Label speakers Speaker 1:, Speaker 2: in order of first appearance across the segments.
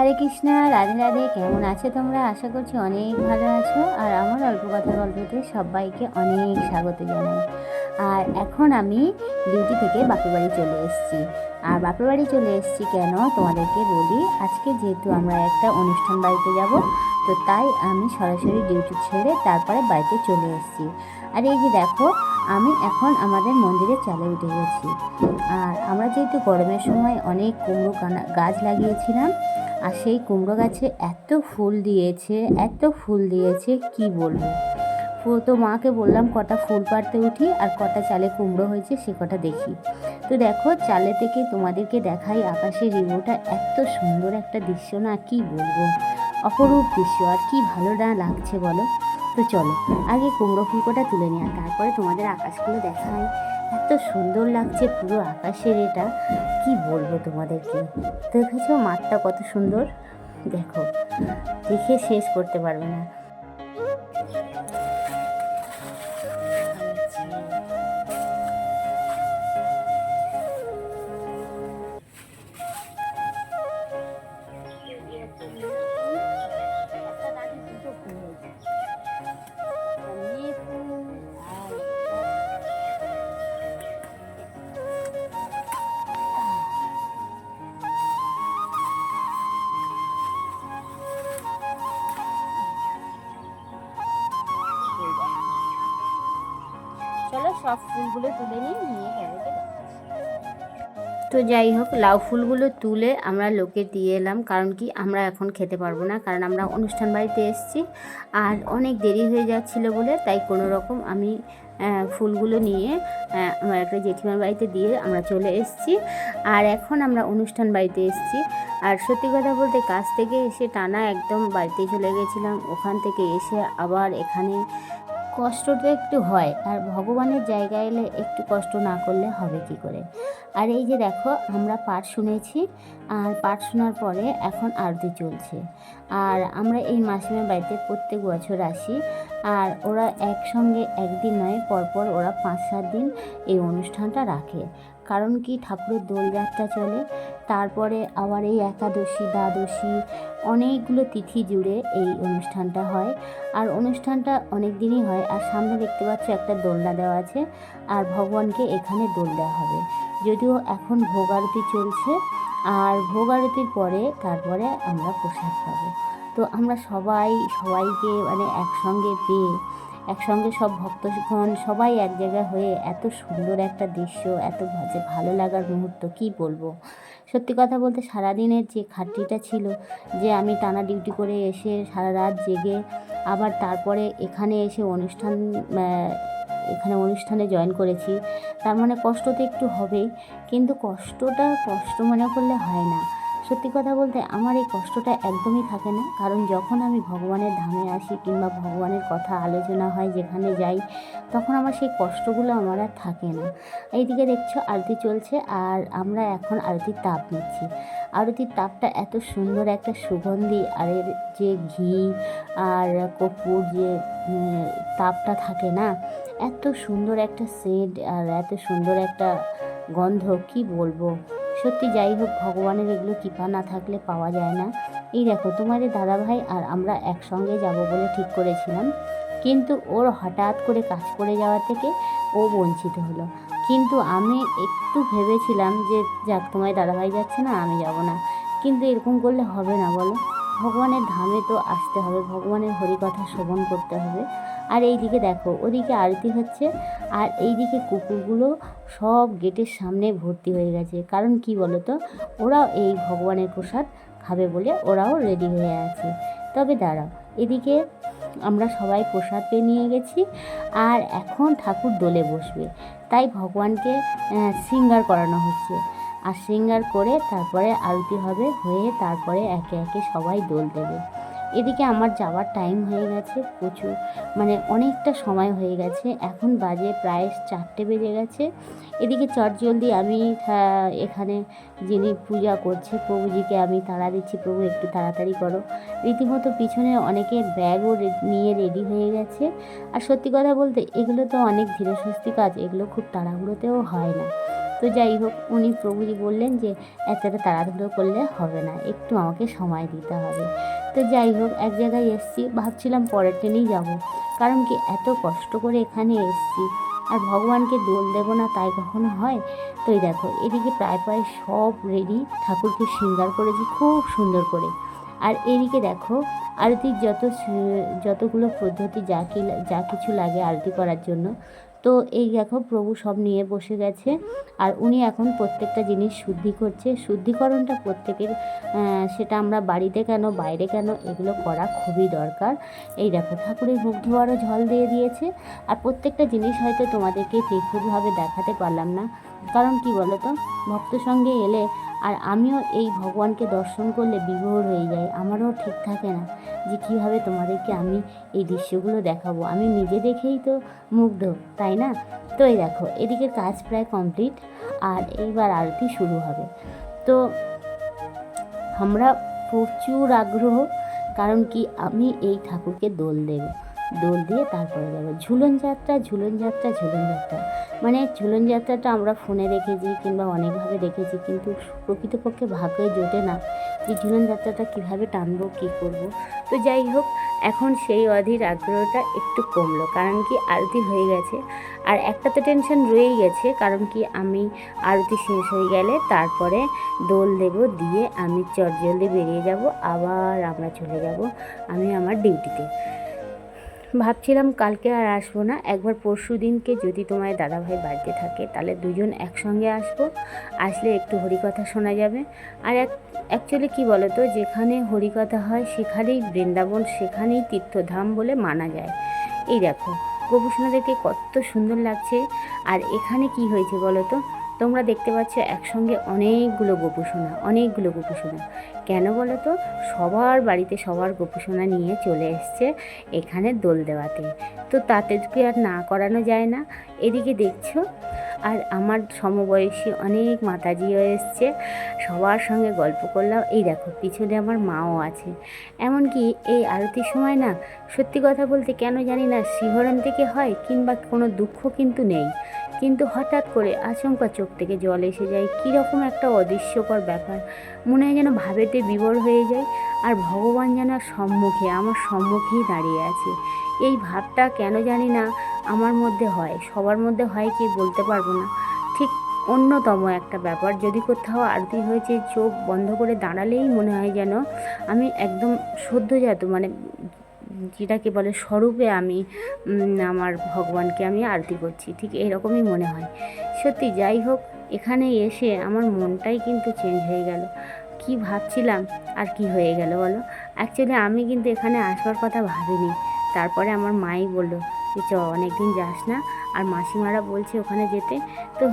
Speaker 1: হরে কৃষ্ণ, রাধে রাধে। কেমন আছে তোমরা? আশা করছি অনেক ভালো আছো। আর আমার অল্প কথা গল্পতে সবাইকে অনেক স্বাগত জানাই। আর এখন আমি ডিউটি থেকে বাপের বাড়ি চলে এসেছি। আর বাপের বাড়ি চলে এসেছি কেন তোমাদেরকে বলি, আজকে যেহেতু আমরা একটা অনুষ্ঠান বাড়িতে যাব, তো তাই আমি সরাসরি ডিউটি ছেড়ে তারপরে বাড়িতে চলে এসেছি। আর এই যে দেখো, আমি এখন আমাদের মন্দিরে চালে উঠে গেছি। আর আমরা যেহেতু গরমের সময় অনেক কুমড়ো গাছ লাগিয়েছিলাম আর সেই কুমড়ো গাছে এত ফুল দিয়েছে, এত ফুল দিয়েছে, কি বলব? ফুল তো মাকে বললাম কটা ফুল পাড়তে উঠি আর কটা চালে কুমড়ো হয়েছে সে কটা দেখি। তো দেখো, চালে থেকে তোমাদেরকে দেখাই আকাশের রিভিউটা এত সুন্দর একটা দৃশ্য না কি বলব? অপরূপ দৃশ্য, আর কি ভালো না লাগছে বলো? তো চলো, আগে কুমড়ো ফুলকোটা তুলে নিই আর তারপরে তোমাদের আকাশগুলো দেখাই। এত সুন্দর লাগছে পুরো আকাশের এটা। কি বলব তোমাদেরকে? দেখেছ মাঠটা কত সুন্দর? দেখো, দেখে শেষ করতে পারবে না। সব ফুলগুলো তুলে নিই নিয়ে তাদেরকে তো যাই হোক, লাউ ফুলগুলো তুলে আমরা লোকে দিয়ে এলাম, কারণ কি আমরা এখন খেতে পারব না, কারণ আমরা অনুষ্ঠান বাড়িতে এসেছি আর অনেক দেরি হয়ে যাচ্ছিল বলে, তাই কোনো রকম আমি ফুলগুলো নিয়ে আমার একটা জেঠিমার বাড়িতে দিয়ে আমরা চলে এসেছি। আর এখন আমরা অনুষ্ঠান বাড়িতে এসেছি। আর সত্যি কথা বলতে কাজ থেকে এসে টানা একদম বাড়িতে চলে গেছিলাম। ওখান থেকে এসে আবার এখানে কষ্টটা একটু হয়, আর ভগবানের জায়গায় এলে একটু কষ্ট না করলে হবে কি করে? আর এই যে দেখো, আমরা পাঠ শুনেছি, আর পাঠ শোনার পরে এখন আরতি চলছে। আর আমরা এই মাসিমের বাড়িতে প্রত্যেক বছর আসি আর ওরা একসঙ্গে একদিন নয়, পরপর ওরা পাঁচ সাত দিন এই অনুষ্ঠানটা রাখে। কারণ কি? ঠাকুরের দোলযাত্রা চলে, তারপরে আবার এই একাদশী, দ্বাদশী অনেকগুলো তিথি জুড়ে এই অনুষ্ঠানটা হয়। আর অনুষ্ঠানটা অনেক দিনই হয়, আর সামনে দেখতে পাচ্ছ একটা দোলনা দেওয়া আছে, আর ভগবানকে এখানে দোল দেওয়া হবে। যদিও এখন ভোগ আরতি চলছে, আর ভোগ আরতির পরে তারপরে আমরা প্রসাদ পাবো। তো আমরা সবাই, সবাইকে মানে একসঙ্গে পেয়ে, একসঙ্গে সব ভক্তগণ সবাই এক জায়গায় হয়ে এত সুন্দর একটা দৃশ্য, এত যে ভালো লাগার মুহূর্ত, কি বলব? সত্যি কথা বলতে সারাদিনের যে খাটনিটা ছিল, যে আমি টানা ডিউটি করে এসে সারা রাত জেগে আবার তারপরে এখানে এসে অনুষ্ঠান এখানে অনুষ্ঠানে জয়েন করেছি, তার মানে কষ্ট তো একটু হবেই, কিন্তু কষ্টটা কষ্ট মনে করলে হয় না। সত্যি কথা বলতে আমার এই কষ্টটা একদমই থাকে না। কারণ যখন আমি ভগবানের ধামে আসি কিংবা ভগবানের কথা আলোচনা হয় যেখানে যাই, তখন আমার সেই কষ্টগুলো আমার আর থাকে না। এইদিকে দেখছ আরতি চলছে আর আমরা এখন আরতির তাপ নিচ্ছি। আরতির তাপটা এত সুন্দর একটা সুগন্ধি আর এর যে ঘি আর কপুর যে তাপটা থাকে না, এত সুন্দর একটা সেন্ট আর এত সুন্দর একটা গন্ধ, কি বলব? সত্যি যাই হোক, ভগবানের এগুলো কৃপা না থাকলে পাওয়া যায় না। এই দেখো, তোমাদের দাদাভাই আর আমরা একসঙ্গে যাব বলে ঠিক করেছিলাম। কিন্তু ওর হঠাৎ করে কাজ করে যাওয়া থেকে ও বঞ্চিত হলো। কিন্তু আমি একটু ভেবেছিলাম যে, যাক, তোমার দাদাভাই যাচ্ছে না, আমি যাব না। কিন্তু এরকম করলে হবে না বলো। ভগবানের ধামে তো আসতে হবে, ভগবানের হরিকথা শ্রবণ করতে হবে। আর এইদিকে দেখো ওদিকে আরতি হচ্ছে আর এইদিকে কুকুরগুলো সব গেটের সামনে ভর্তি হয়ে গেছে। কারণ কি বলো তো ওরাও এই ভগবানের প্রসাদ খাবে বলে ওরাও রেডি হয়ে আছে। তবে দাঁড়াও এদিকে আমরা সবাই প্রসাদ পেয়ে নিয়ে গেছি আর এখন ঠাকুর দোলে বসবে। তাই ভগবানকে আহ, শৃঙ্গার করানো হচ্ছে। আর শৃঙ্গার করে তারপরে আরতি হবে হয়ে তারপরে একে একে সবাই দোল দেবে। এদিকে আমার যাওয়ার টাইম হয়ে গেছে প্রচুর মানে অনেকটা সময় হয়ে গেছে। এখন বাজে প্রায় চারটে বেজে গেছে। এদিকে চটজলদি আমি এখানে যিনি পূজা করছে প্রভুজিকে আমি তাড়া দিচ্ছি, প্রভু, একটু তাড়াতাড়ি করো। রীতিমতো পিছনে অনেকে ব্যাগও নিয়ে রেডি হয়ে গেছে। আর সত্যি কথা বলতে, এগুলো তো অনেক ধীরস্বস্তি কাজ, এগুলো খুব তাড়াহুড়োতেও হয় না। তো যাই হোক, উনি প্রভুজি বললেন যে, এতটা তাড়াহুড়ো করলে হবে না, একটু আমাকে সময় দিতে হবে। তো যাই হোক, এক জায়গায় এসছি, ভাবছিলাম পরের ট্রেনেই যাব। কারণ কি, এত কষ্ট করে এখানে এসছি। আর ভগবানকে দোল দেবো না, তাই কখনো হয়? তো এই দেখো, এদিকে প্রায় প্রায় সব রেডি, ঠাকুরকে শৃঙ্গার করেছি, খুব সুন্দর করে। আর এদিকে দেখো, আরতির যত যতগুলো পদ্ধতি, যা কি যা কিছু লাগে আরতি করার জন্য তো এই দেখো প্রভু সব নিয়ে বসে গেছে। আর উনি এখন প্রত্যেকটা জিনিস শুদ্ধি করছে। শুদ্ধিকরণটা প্রত্যেকের সেটা আমরা বাড়িতে কেন, বাইরে কেন, এগুলো করা খুবই দরকার। এই দেখো, ঠাকুরের মুখ ধোয়ারও জল দিয়ে দিয়েছে। আর প্রত্যেকটা জিনিস হয়তো তোমাদেরকে নিখুঁতভাবে দেখাতে পারলাম না। কারণ কি বলো তো ভক্ত সঙ্গে এলে আর আমিও এই ভগবানকে দর্শন করলে বিভোর হয়ে যাই, আমারও ঠিক থাকে না। যে কীভাবে তোমাদেরকে আমি এই দৃশ্যগুলো দেখাবো। আমি নিজে দেখেই তো মুগ্ধ, তাই না? তো এই দেখো, এদিকে কাজ প্রায় কমপ্লিট আর এইবার আরতি শুরু হবে। তো আমরা প্রচুর আগ্রহ, কারণ কি আমি এই ঠাকুরকে দোল দেব। দোল দিয়ে তারপরে যাব। ঝুলন যাত্রা ঝুলন যাত্রা ঝুলন যাত্রা। মানে ঝুলন যাত্রাটা আমরা ফোনে দেখেছি কিংবা অনেকভাবে দেখেছি, কিন্তু প্রকৃতপক্ষে ভাগ্যে জোটে না। যে ঝুলন যাত্রাটা কীভাবে টানবো, কী করব? তো যাই হোক, এখন সেই অধীর আগ্রহটা একটু কমলো। কারণ কি আরতি হয়ে গেছে। আর একটা তো টেনশন রয়েই গেছে। কারণ কি আমি আরতি শেষ হয়ে গেলে তারপরে দোল দেব দিয়ে আমি চটজলদি বেরিয়ে যাব, আবার আমরা চলে যাব, আমি আমার ডিউটিতে ভাবছিলাম কালকে আর আসব না, একবার পরশু দিনকে যদি তোমার দাদাভাই বাড়িতে থাকে, তাহলে দুজন একসঙ্গে আসব, আসলে একটু হরিকথা শোনা যাবে। আর এক অ্যাকচুয়ালি কী বলো তো যেখানে হরিকথা হয় সেখানেই বৃন্দাবন, সেখানেই তীর্থধাম বলে মানা যায়। এই দেখো, গোপুসোনাদেরকে কত সুন্দর লাগছে, আর এখানে কি হয়েছে বলো তো তোমরা দেখতে পাচ্ছ একসঙ্গে অনেকগুলো গোপুসোনা অনেকগুলো গোপুসোনা। কেন বলো তো সবার বাড়িতে সবার গোপুসোনা নিয়ে চলে এসছে এখানে দোল দেওয়াতে। তো তাতে কি আর না করানো যায় না? এদিকে দেখছ? আর আমার সমবয়সী অনেক মাতাজিও এসছে। সবার সঙ্গে গল্প করলাম। এই দেখো, পিছনে আমার মাও আছে। এমনকি এই আরতির সময় না, সত্যি কথা বলতে কেন জানি না, শিহরণ থেকে হয় কিংবা কোনো দুঃখ কিন্তু নেই। কিন্তু হঠাৎ করে আচমকা চোখ থেকে জল এসে যায়। কীরকম একটা অদৃশ্যকর ব্যাপার। মনে হয় যেন ভাবেতে বিবর হয়ে যায়, আর ভগবান যেন সম্মুখে, আমার সম্মুখেই দাঁড়িয়ে আছে। এই ভাবটা কেন জানি না আমার মধ্যে হয়। সবার মধ্যে হয় কি বলতে পারব না। ঠিক অন্যতম একটা ব্যাপার। যদি কোথাও আরতি হয়েছে, চোখ বন্ধ করে দাঁড়ালেই মনে হয় যেন আমি একদম সদ্যজাত মানে যেটাকে বলে স্বরূপে আমি আমার ভগবানকে আমি আরতি করছি। ঠিক এরকমই মনে হয়। সত্যি যাই হোক, এখানে এসে আমার মনটাই কিন্তু চেঞ্জ হয়ে গেল। কি ভাবছিলাম, আর কি হয়ে গেল বলো? অ্যাকচুয়ালি আমি কিন্তু এখানে আসবার কথা ভাবিনি। তারপরে আমার মাই বলল যে চ, অনেকদিন যাস না। আর মাসিমারা বলছে ওখানে যেতে। তো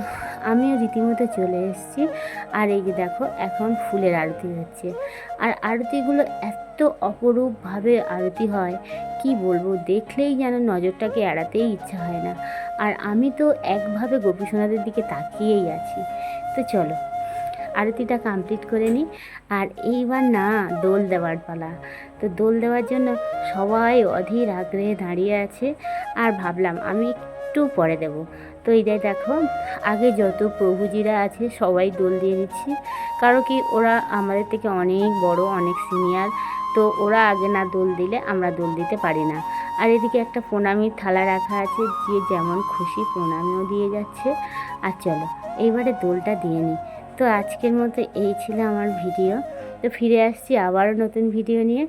Speaker 1: আমিও রীতিমতো চলে এসেছি। আর এই যে দেখো, এখন ফুলের আরতি হচ্ছে। আর আরতিগুলো এত অপরূপভাবে আরতি হয়, কি বলব? দেখলেই যেন নজরটাকে এড়াতেই ইচ্ছা হয় না। আর আমি তো একভাবে গোপীসোনাদের দিকে তাকিয়েই আছি। তো চলো, আরতিটা কমপ্লিট করে নিই। আর এইবার না, দোল দেওয়ার পালা। তো দোল দেওয়ার জন্য সবাই অধীর আগ্রহে দাঁড়িয়ে আছে। আর ভাবলাম আমি একটু পরে দেব। তো যে দেখো, আগে যত প্রভুজিরা আছে সবাই দোল দিয়ে দিচ্ছি কারও কি ওরা আমাদের থেকে অনেক বড়, অনেক সিনিয়র তো ওরা আগে না দোল দিলে আমরা দোল দিতে পারি না। আর এদিকে একটা প্রণামীর থালা রাখা আছে, যে যেমন খুশি প্রণামীও দিয়ে যাচ্ছে। আর চলো, এইবারে দোলটা দিয়ে নিই। তো আজকের মতো এই ছিল আমার ভিডিও। তো ফিরে আসছি আবারও নতুন ভিডিও নিয়ে।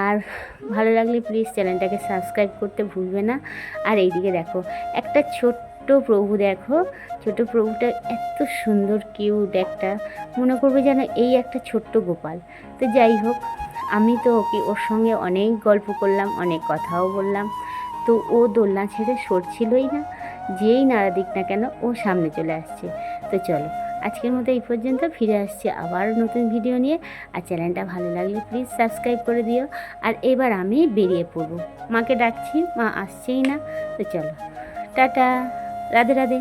Speaker 1: আর ভালো লাগলে প্লিজ চ্যানেলটাকে সাবস্ক্রাইব করতে ভুলবে না। আর এইদিকে দেখো, একটা ছোট্ট প্রভু দেখো ছোট প্রভুটা এত সুন্দর কিউট একটা। মনে করবে যেন এই একটা ছোট্ট গোপাল। তো যাই হোক, আমি তো ওকে ওর সঙ্গে অনেক গল্প করলাম, অনেক কথাও বললাম। তো ও দোলনা ছেড়ে সরছিলই না, যেই নাড়া দিক না কেন ও সামনে চলে আসছে। তো চলো আজকের মতো এই পর্যন্ত। ফিরে আসছি আবার নতুন ভিডিও নিয়ে। আর চ্যানেলটা ভালো লাগলে প্লিজ সাবস্ক্রাইব করে দিও। আর এবার আমি বেরিয়ে পড়ব। মাকে ডাকছি, মা আসছেই না। তো চলো। টাটা। রাধে রাধে।